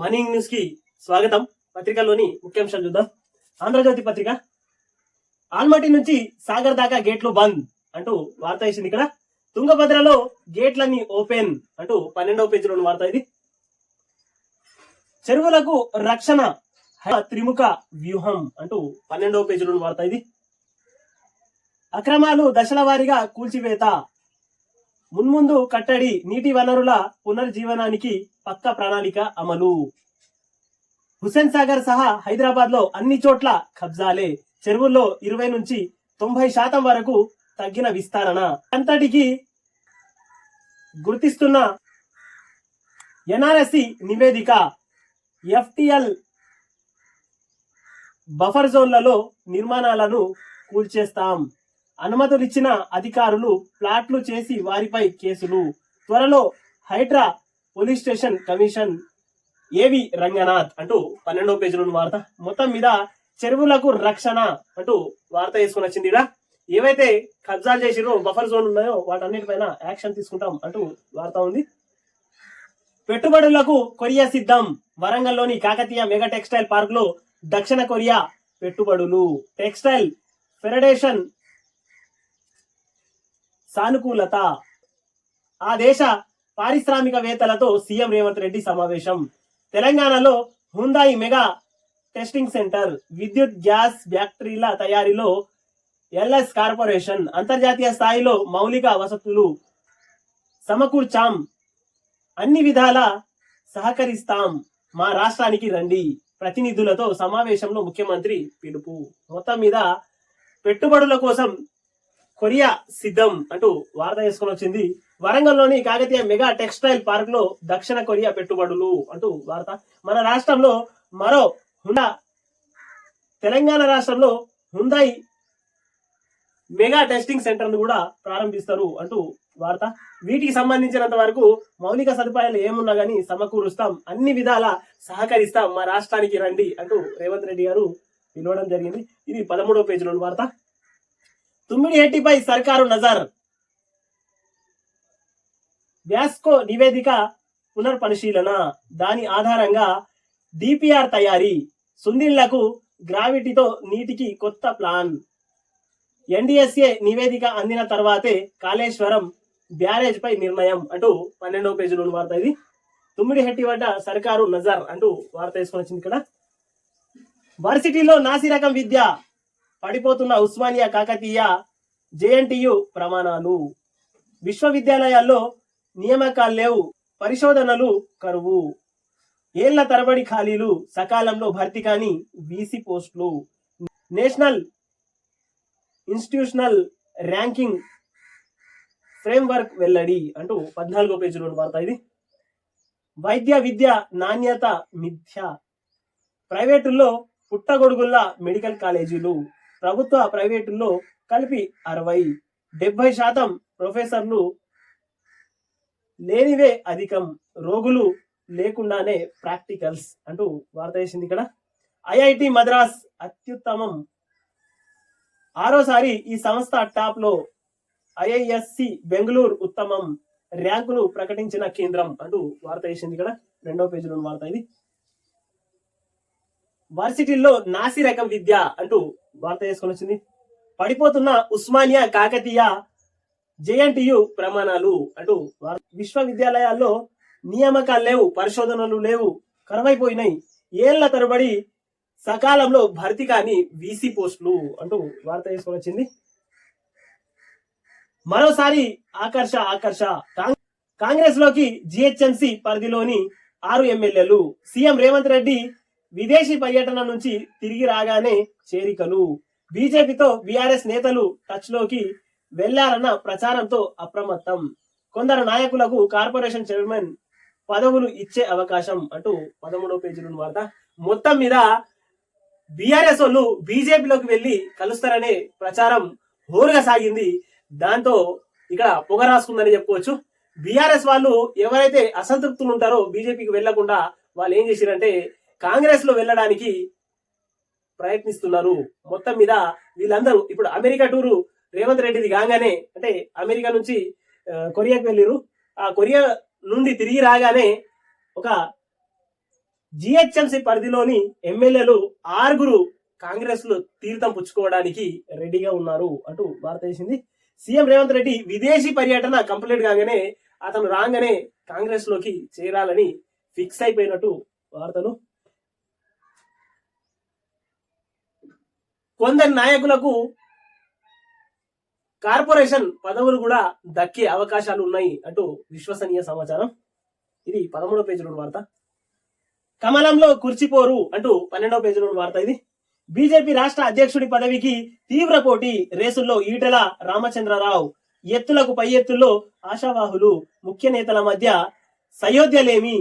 Morning న్యూస్కి స్వాగతం. పత్రికలోని ముఖ్యాంశాలు చూద్దాం. ఆంధ్రజ్యోతి పత్రిక. ఆల్మటి నుంచి సాగర్ దాకా గేట్లు బంద్ అంటూ వార్త వేసింది ఇక్కడ. తుంగభద్రలో గేట్లన్నీ ఓపెన్ అంటూ పన్నెండవ పేజీలోని వార్త ఇది. చెరువులకు రక్షణ త్రిముఖ వ్యూహం అంటూ పన్నెండవ పేజీలోని వార్త ఇది. అక్రమాలు దశల వారీగా కూల్చివేత. మున్ముందు కట్టడి నీటి వనరుల పునర్జీవనానికి పక్క ప్రణాళిక అమలు. హుస్సేన్ సాగర్ సహా హైదరాబాద్లో అన్ని చోట్ల కబ్జాలే. చెరువుల్లో ఇరవై నుంచి తొంభై శాతం వరకు తగ్గిన విస్తరణ. అంతటికి గుర్తిస్తున్న ఎన్ఆర్ఎస్సి నివేదిక ఎఫ్టిఎల్ బఫర్ జోన్లలో నిర్మాణాలను కూల్చేస్తాం. అనుమతులు ఇచ్చిన అధికారులు ప్లాట్లు చేసి వారిపై కేసులు. త్వరలో హైడ్రా పోలీస్ స్టేషన్ కమిషన్ ఏవి రంగనాథ్ అంటూ పన్నెండవ పేజీలో వార్త మొత్తం మీద చెరువులకు రక్షణ అంటూ వార్త వేసుకుని వచ్చింది ఇలా ఏవైతే కబ్జాలు చేసిరో బఫర్ జోన్ ఉన్నాయో వాటన్నిటిపైన యాక్షన్ తీసుకుంటాం అంటూ వార్త ఉంది. పెట్టుబడులకు కొరియా సిద్ధం. వరంగల్లోని కాకతీయ మెగా టెక్స్టైల్ పార్క్లో దక్షిణ కొరియా పెట్టుబడులు. టెక్స్టైల్ ఫెడరేషన్ సానుకూలత. ఆ దేశ పారిశ్రామికవేత్తలతో సీఎం రేవంత్ రెడ్డి సమావేశం. తెలంగాణలో హుందాయి మెగా టెస్టింగ్ సెంటర్ విద్యుత్ గ్యాస్ ఫ్యాక్టరీల తయారీలో ఎల్ఎస్ కార్పొరేషన్ అంతర్జాతీయ స్థాయిలో మౌలిక వసతులు సమకూర్చాం. అన్ని విధాల సహకరిస్తాం. మా రాష్ట్రానికి రండి. ప్రతినిధులతో సమావేశంలో ముఖ్యమంత్రి పిలుపు. మొత్తం మీద పెట్టుబడుల కోసం కొరియా సిద్ధం అంటూ వార్త వేసుకొని వచ్చింది. వరంగల్లోని కాకతీయ మెగా టెక్స్టైల్ పార్క్లో దక్షిణ కొరియా పెట్టుబడులు అంటూ వార్త. మన రాష్ట్రంలో మరో హుండా తెలంగాణ రాష్ట్రంలో హుందాయి మెగా టెస్టింగ్ సెంటర్ను కూడా ప్రారంభిస్తారు అంటూ వార్త. వీటికి సంబంధించినంత వరకు మౌలిక సదుపాయాలు ఏమున్నా గానీ సమకూరుస్తాం. అన్ని విధాల సహకరిస్తాం మా రాష్ట్రానికి రండి అంటూ రేవంత్ రెడ్డి గారు పిలవడం జరిగింది. ఇది పదమూడవ పేజీలోని వార్త. తుమ్మిడి హెట్టిపై సర్కారు నజర్. వ్యాస్కో నివేదిక పునర్పరిశీలన. దాని ఆధారంగా డిపిఆర్ తయారీ సుందిళ్ళకు గ్రావిటీతో నీటికి కొత్త ప్లాన్. ఎన్డిఎస్ఏ నివేదిక అందిన తర్వాతే కాళేశ్వరం బ్యారేజ్ పై నిర్ణయం అంటూ పన్నెండవ పేజీలో వార్త ఇది. తుమ్మిడి హెట్టి వద్ద సర్కారు నజర్ అంటూ వార్త వేసుకొని వచ్చింది ఇక్కడ. వర్సిటీలో నాసి రకం విద్య పడిపోతున్న ఉస్మానియా కాకతీయ జేఎన్టీయు ప్రమాణాలు. విశ్వవిద్యాలయాల్లో నియామకాలు లేవు పరిశోధనలు కరువు. ఏళ్ళ తరబడి ఖాళీలు సకాలంలో భర్తీ కాని వీసీ పోస్టులు. నేషనల్ ఇన్స్టిట్యూషనల్ ర్యాంకింగ్ ఫ్రేమ్వర్క్ వెల్లడి అంటూ పద్నాలుగో పేజీలో వార్త ఇది. వైద్య విద్య నాణ్యత మిథ్య. ప్రైవేటుల్లో పుట్టగొడుగుల్లా మెడికల్ కాలేజీలు. ప్రభుత్వ ప్రైవేటుల్లో కలిపి అరవై డెబ్బై శాతం ప్రొఫెసర్లు లేనివే అధికం రోగులు లేకుండానే ప్రాక్టికల్స్ అంటూ వార్త వేసింది ఇక్కడ. ఐఐటి మద్రాస్ అత్యుత్తమం. ఆరోసారి ఈ సంస్థ టాప్లో ఐఐఎస్సి బెంగళూరు ఉత్తమం ర్యాంకును ప్రకటించిన కేంద్రం అంటూ వార్త వేసింది ఇక్కడ. రెండో పేజీలో వార్త ఇది. వర్సిటీల్లో నాసి రకం విద్య అంటూ వార్త వేసుకొని వచ్చింది. పడిపోతున్న ఉస్మానియా కాకతీయ జేఎన్టీయు ప్రమాణాలు అంటూ విశ్వవిద్యాలయాల్లో నియామకాలు లేవు పరిశోధనలు లేవు కరువైపోయినాయి. ఏళ్ళ తరబడి సకాలంలో భర్తీ కాని వీసీ పోస్టులు అంటూ వార్త వేసుకొని వచ్చింది. మరోసారి ఆకర్ష ఆకర్ష. కాంగ్రెస్లోకి జిహెచ్ఎంసి పరిధిలోని ఆరు ఎమ్మెల్యేలు సీఎం రేవంత్ రెడ్డి విదేశీ పర్యటన నుంచి తిరిగి రాగానే చేరికలు. బీజేపీతో బీఆర్ఎస్ నేతలు టచ్లోకి వెళ్ళారన్న ప్రచారంతో అప్రమత్తం. కొందరు నాయకులకు కార్పొరేషన్ చైర్మన్ పదవులు ఇచ్చే అవకాశం అంటూ పదమూడవ పేజీలో వార్త. మొత్తం మీద బీఆర్ఎస్ వాళ్ళు బీజేపీలోకి వెళ్ళి కలుస్తారనే ప్రచారం హోరుగా సాగింది. దాంతో ఇక్కడ పొగ రాసుకుందని చెప్పుకోవచ్చు. బీఆర్ఎస్ వాళ్ళు ఎవరైతే అసంతృప్తులు ఉంటారో బీజేపీకి వెళ్ళకుండా వాళ్ళు ఏం చేసిరంటే కాంగ్రెస్లో వెళ్ళడానికి ప్రయత్నిస్తున్నారు. మొత్తం మీద వీళ్ళందరూ ఇప్పుడు అమెరికా టూరు రేవంత్ రెడ్డిది కాగానే అంటే అమెరికా నుంచి కొరియాకు కొరియాకి వెళ్ళిరు ఆ కొరియా నుండి తిరిగి రాగానే ఒక జిహెచ్ఎంసి పరిధిలోని ఎమ్మెల్యేలు ఆరుగురు కాంగ్రెస్లో తీర్థం పుచ్చుకోవడానికి రెడీగా ఉన్నారు అంటూ వార్త వేసింది. సీఎం రేవంత్ రెడ్డి విదేశీ పర్యటన కంప్లీట్ కాగానే అతను రాగానే కాంగ్రెస్లోకి చేరాలని ఫిక్స్ అయిపోయినట్టు వార్తలు. కొందరు నాయకులకు కార్పొరేషన్ పదవులు కూడా దక్కే అవకాశాలు ఉన్నాయి అంటూ విశ్వసనీయ సమాచారం. ఇది పదమూడో పేజీలో వార్త. కమలంలో కుర్చిపోరు అంటూ పన్నెండవ పేజీలో వార్త ఇది. బీజేపీ రాష్ట్ర అధ్యక్షుడి పదవికి తీవ్ర పోటీ రేసుల్లో ఈటెల రామచంద్రరావు. ఎత్తులకు పై ఎత్తుల్లో ఆశావాహులు ముఖ్య నేతల మధ్య సయోధ్యలేమి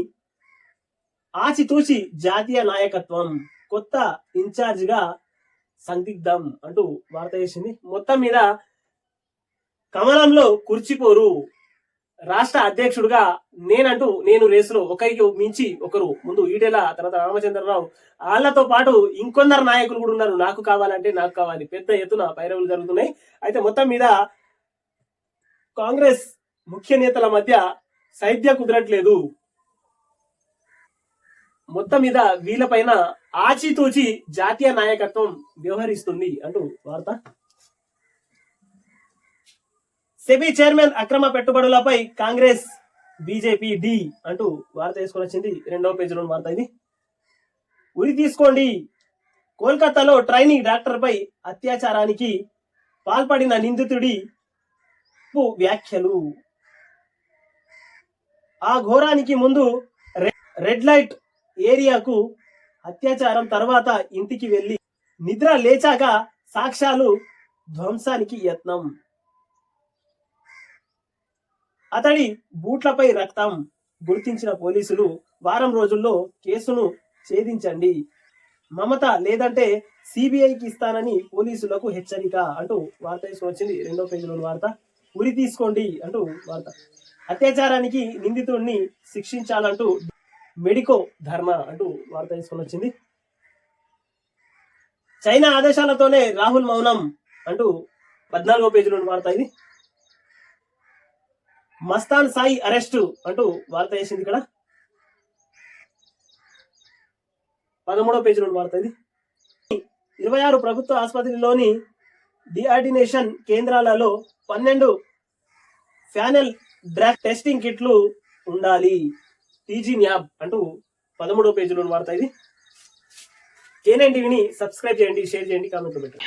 ఆచితూచి జాతీయ నాయకత్వం. కొత్త ఇన్ఛార్జ్గా సందిగ్ధం అంటూ వార్త చేసింది. మొత్తం మీద కమలంలో కుర్చిపోరు రాష్ట్ర అధ్యక్షుడుగా నేనంటూ నేను రేసులో ఒకరికి మించి ఒకరు. ముందు ఈటెల తర్వాత రామచంద్రరావు. వాళ్ళతో పాటు ఇంకొందరు నాయకులు కూడా ఉన్నారు. నాకు కావాలంటే నాకు కావాలి. పెద్ద ఎత్తున పైరవులు జరుగుతున్నాయి. అయితే మొత్తం మీద కాంగ్రెస్ ముఖ్య నేతల మధ్య సైద్య కుదరట్లేదు. మొత్తం మీద వీళ్ళపైన ఆచితూచి జాతీయ నాయకత్వం వ్యవహరిస్తుంది అంటూ వార్త. సెబీ చైర్మన్ అక్రమ పెట్టుబడులపై కాంగ్రెస్ బీజేపీ డి అంటూ వార్త తీసుకొని వచ్చింది. రెండవ పేజీలో వార్త ఇది. ఉరి తీసుకోండి. కోల్కతాలో ట్రైనింగ్ డాక్టర్పై అత్యాచారానికి పాల్పడిన నిందితుడి వ్యాఖ్యలు. ఆ ఘోరానికి ముందు రెడ్ లైట్ ఏరియాకు అత్యాచారం తర్వాత ఇంటికి వెళ్ళి నిద్ర లేచాక సాక్ష్యాలు ధ్వంసానికి యత్నం. అతడి బూట్లపై రక్తం గుర్తించిన పోలీసులు వారం రోజుల్లో కేసును ఛేదించండి. మమత లేదంటే సిబిఐకి ఇస్తానని పోలీసులకు హెచ్చరిక అంటూ వార్త తీసుకొచ్చింది రెండో పేజీలో వార్త. ఉరి తీసుకోండి అంటూ వార్త. అత్యాచారానికి నిందితుడిని శిక్షించాలంటూ మెడికో ధర్నా అంటూ వార్త తీసుకొని వచ్చింది. చైనా ఆదేశాలతోనే రాహుల్ మౌనం అంటూ పద్నాలుగో పేజీలో వార్త ఇది. మస్తాన్ సాయి అరెస్టు అంటూ వార్త వేసింది ఇక్కడ. పదమూడో పేజీలో వార్త ఇది. ఇరవై ఆరు ప్రభుత్వ ఆసుపత్రిలోని డిఆర్డినేషన్ కేంద్రాలలో పన్నెండు ఫ్యానల్ డ్రగ్ టెస్టింగ్ కిట్లు ఉండాలి. టీజీ న్యాబ్ అంటూ పదమూడో పేజీలో వార్త ఇది. కేనైన్ టీవీని సబ్స్క్రైబ్ చేయండి షేర్ చేయండి కామెంట్లు పెట్టండి.